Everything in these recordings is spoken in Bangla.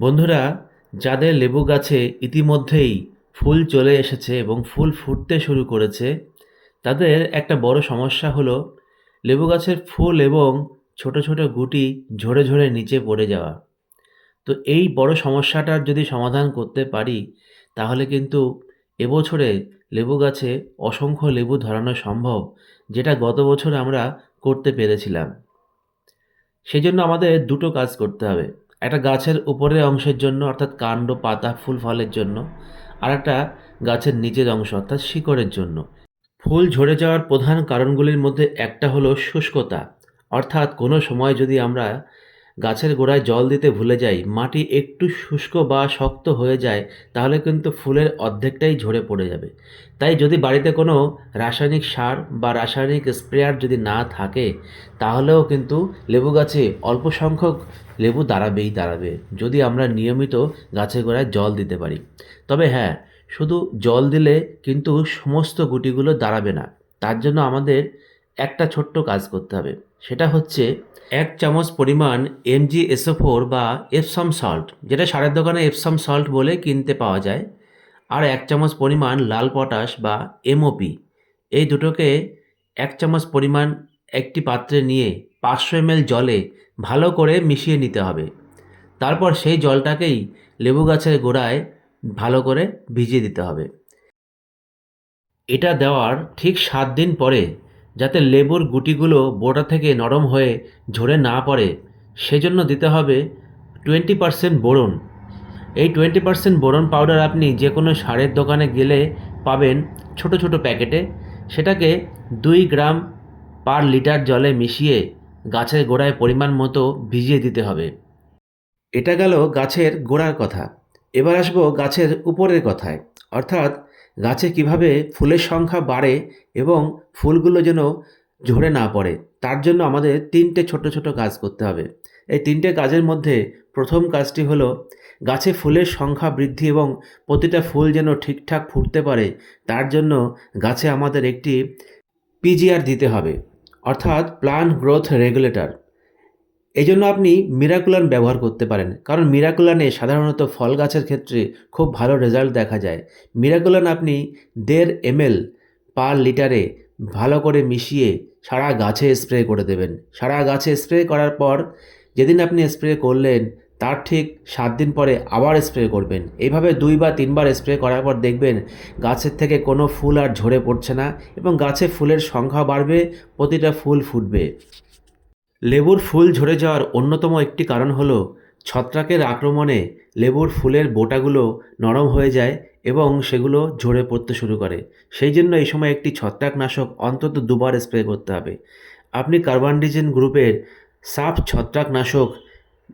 বন্ধুরা, যাদের লেবু গাছে ইতিমধ্যেই ফুল চলে এসেছে এবং ফুল ফুটতে শুরু করেছে, তাদের একটা বড় সমস্যা হলো লেবু গাছের ফুল এবং ছোট ছোট গুটি ঝরে ঝরে নিচে পড়ে যাওয়া। তো এই বড় সমস্যাটার যদি সমাধান করতে পারি, তাহলে কিন্তু এবছরে লেবু গাছে অসংখ্য লেবু ধরানো সম্ভব, যেটা গত বছর আমরা করতে পেরেছিলাম। সেই জন্য আমাদের দুটো কাজ করতে হবে। একটা গাছের উপরের অংশের জন্য, অর্থাৎ কাণ্ড, পাতা, ফুল ফলের জন্য, আর একটা গাছের নিচের অংশ, অর্থাৎ শিকড়ের জন্য। ফুল ঝরে যাওয়ার প্রধান কারণগুলির মধ্যে একটা হলো শুষ্কতা। অর্থাৎ কোনো সময় যদি আমরা গাছের গোড়ায় জল দিতে ভুলে যাই, মাটি একটু শুষ্ক বা শক্ত হয়ে যায়, তাহলে কিন্তু ফুলের অর্ধেকটাই ঝরে পড়ে যাবে। তাই যদি বাড়িতে কোনো রাসায়নিক সার বা রাসায়নিক স্প্রেয়ার যদি না থাকে, তাহলেও কিন্তু লেবু গাছে অল্প সংখ্যক লেবু দাঁড়াবেই দাঁড়াবে, যদি আমরা নিয়মিত গাছের গোড়ায় জল দিতে পারি। তবে হ্যাঁ শুধু জল দিলে কিন্তু সমস্ত গুটিগুলো দাঁড়াবে না, তার জন্য আমাদের একটা ছোট্ট কাজ করতে হবে। সেটা হচ্ছে এক চামচ পরিমাণ এমজি এসও ফোর বা এপসাম সল্ট যেটা সারের দোকানে এপসাম সল্ট বলে কিনতে পাওয়া যায়, আর এক চামচ পরিমাণ লাল পটাশ বা এমওপি এই দুটোকে এক চামচ পরিমাণ একটি পাত্রে নিয়ে পাঁচশো এমএল জলে ভালো করে মিশিয়ে নিতে হবে। তারপর সেই জলটাকেই লেবু গাছের গোড়ায় ভালো করে ভিজিয়ে দিতে হবে। এটা দেওয়ার ঠিক সাত দিন পরে যাতে লেবুর গুটিগুলো বোটা থেকে নরম হয়ে ঝরে না পড়ে, সেজন্য দিতে হবে টোয়েন্টি পারসেন্ট বোরন। এই টোয়েন্টি পারসেন্ট বোরন পাউডার আপনি যে কোনো সারের দোকানে গেলে পাবেন ছোট ছোট প্যাকেটে। সেটাকে দুই গ্রাম পার লিটার জলে মিশিয়ে গাছের গোড়ায় পরিমাণ মতো ভিজিয়ে দিতে হবে। এটা গেল গাছের গোড়ার কথা। এবার আসব গাছের উপরের কথায়। অর্থাৎ গাছে কীভাবে ফুলের সংখ্যা বাড়ে এবং ফুলগুলো যেন ঝরে না পড়ে, তার জন্য আমাদের তিনটে ছোট ছোট কাজ করতে হবে। এই তিনটে কাজের মধ্যে প্রথম কাজটি হলো গাছে ফুলের সংখ্যা বৃদ্ধি এবং প্রতিটা ফুল যেন ঠিকঠাক ফুটতে পারে, তার জন্য গাছে আমাদের একটি পিজিআর দিতে হবে, অর্থাৎ প্লান্ট গ্রোথ রেগুলেটর এই জন্য আপনি মিরাকুলান ব্যবহার করতে পারেন। কারণ মিরাকুলানে সাধারণত ফল গাছের ক্ষেত্রে খুব ভালো রেজাল্ট দেখা যায়। মিরাকুলান আপনি দেড় এমএল পার লিটারে ভালো করে মিশিয়ে সারা গাছে স্প্রে করে দেবেন। সারা গাছে স্প্রে করার পর যেদিন আপনি স্প্রে করলেন, তার ঠিক সাত দিন পরে আবার স্প্রে করবেন। এইভাবে দুই বা তিনবার স্প্রে করার পর দেখবেন গাছের থেকে কোনো ফুল আর ঝরে পড়ছে না এবং গাছে ফুলের সংখ্যা বাড়বে, প্রতিটা ফুল ফুটবে। লেবুর ফুল ঝরে যাওয়ার অন্যতম একটি কারণ হলো ছত্রাকের আক্রমণে লেবুর ফুলের বোটাগুলো নরম হয়ে যায় এবং সেগুলো ঝরে পড়তে শুরু করে। সেই জন্য এই সময় একটি ছত্রাকনাশক অন্তত দুবার স্প্রে করতে হবে। আপনি কার্বানডিজেন গ্রুপের সাফ ছত্রাকনাশক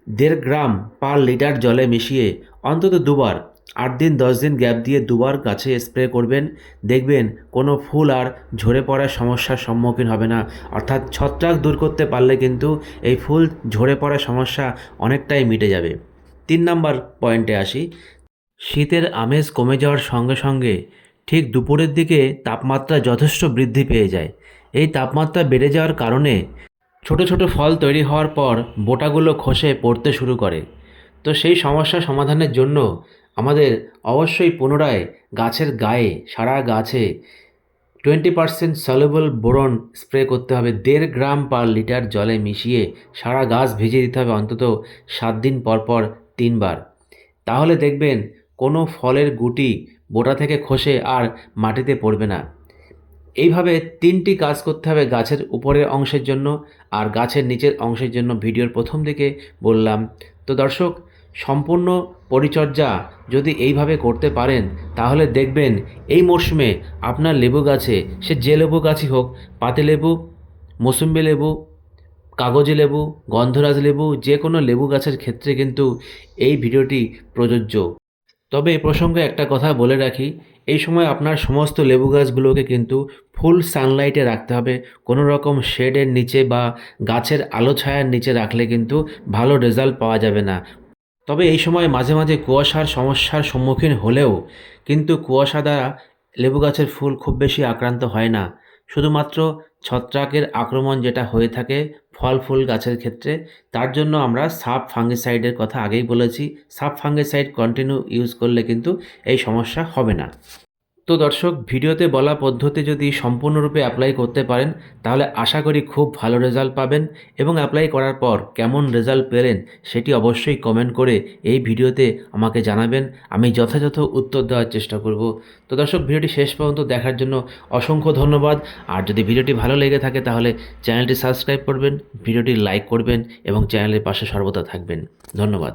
দেড় গ্রাম পার লিটার জলে মিশিয়ে অন্তত দুবার আট দিন, দশ দিন গ্যাপ দিয়ে দুবার গাছে স্প্রে করবেন। দেখবেন কোনো ফুল আর ঝরে পড়ার সমস্যার সম্মুখীন হবে না। অর্থাৎ ছত্রাক দূর করতে পারলে কিন্তু এই ফুল ঝরে পড়ার সমস্যা অনেকটাই মিটে যাবে। তিন নাম্বার পয়েন্টে আসি। শীতের আমেজ কমে যাওয়ার সঙ্গে সঙ্গে ঠিক দুপুরের দিকে তাপমাত্রা যথেষ্ট বৃদ্ধি পেয়ে যায়। এই তাপমাত্রা বেড়ে যাওয়ার কারণে ছোট ছোট ফল তৈরি হওয়ার পর বোটাগুলো খসে পড়তে শুরু করে। তো সেই সমস্যা সমাধানের জন্য আমাদের অবশ্যই পুনরায় গাছের গায়ে, সারা গাছে twenty percent soluble boron spray করতে হবে। দেড় গ্রাম পার লিটার জলে মিশিয়ে সারা গাছ ভিজিয়ে দিতে হবে অন্তত সাত দিন পর পর তিনবার। তাহলে দেখবেন কোনো ফলের গুটি বোটা থেকে খসে আর মাটিতে পড়বে না। এইভাবে তিনটি কাজ করতে হবে গাছের উপরের অংশের জন্য আর গাছের নিচের অংশের জন্য। ভিডিওর প্রথম দিকে বললাম। তো দর্শক সম্পূর্ণ পরিচর্যা যদি এইভাবে করতে পারেন, তাহলে দেখবেন এই মরশুমে আপনার লেবু গাছে, সে যে লেবু গাছই হোক পাতিলেবু মৌসুম্বি লেবু, কাগজি লেবু, গন্ধরাজ লেবু, যে কোনো লেবু গাছের ক্ষেত্রে কিন্তু এই ভিডিওটি প্রযোজ্য। তবে এ প্রসঙ্গে একটা কথা বলে রাখি, এই সময় আপনার সমস্ত লেবু গাছগুলোকে কিন্তু ফুল সানলাইটে রাখতে হবে। কোনো রকম শেডের নিচে বা গাছের আলো ছায়ার নিচে রাখলে কিন্তু ভালো রেজাল্ট পাওয়া যাবে না। তবে এই সময় মাঝে মাঝে কুয়াশার সমস্যার সম্মুখীন হলেও কিন্তু কুয়াশা দ্বারা লেবু গাছের ফুল খুব বেশি আক্রান্ত হয় না। শুধুমাত্র ছত্রাকের আক্রমণ যেটা হয়ে থাকে ফল ফুল গাছের ক্ষেত্রে, তার জন্য আমরা সাব ফাঙ্গিসাইডের কথা আগেই বলেছি। সাব ফাঙ্গিসাইড কন্টিনিউ ইউজ করলে কিন্তু এই সমস্যা হবে না। তো দর্শক, ভিডিওতে বলা পদ্ধতি যদি সম্পূর্ণরূপে অ্যাপ্লাই করতে পারেন, তাহলে আশা করি খুব ভালো রেজাল্ট পাবেন এবং অ্যাপ্লাই করার পর কেমন রেজাল্ট পেলেন সেটি অবশ্যই কমেন্ট করে এই ভিডিওতে আমাকে জানাবেন। আমি যথাযথ উত্তর দেওয়ার চেষ্টা করব। তো দর্শক, ভিডিওটি শেষ পর্যন্ত দেখার জন্য অসংখ্য ধন্যবাদ। আর যদি ভিডিওটি ভালো লেগে থাকে, তাহলে চ্যানেলটি সাবস্ক্রাইব করবেন, ভিডিওটি লাইক করবেন এবং চ্যানেলের পাশে সর্বদা থাকবেন। ধন্যবাদ।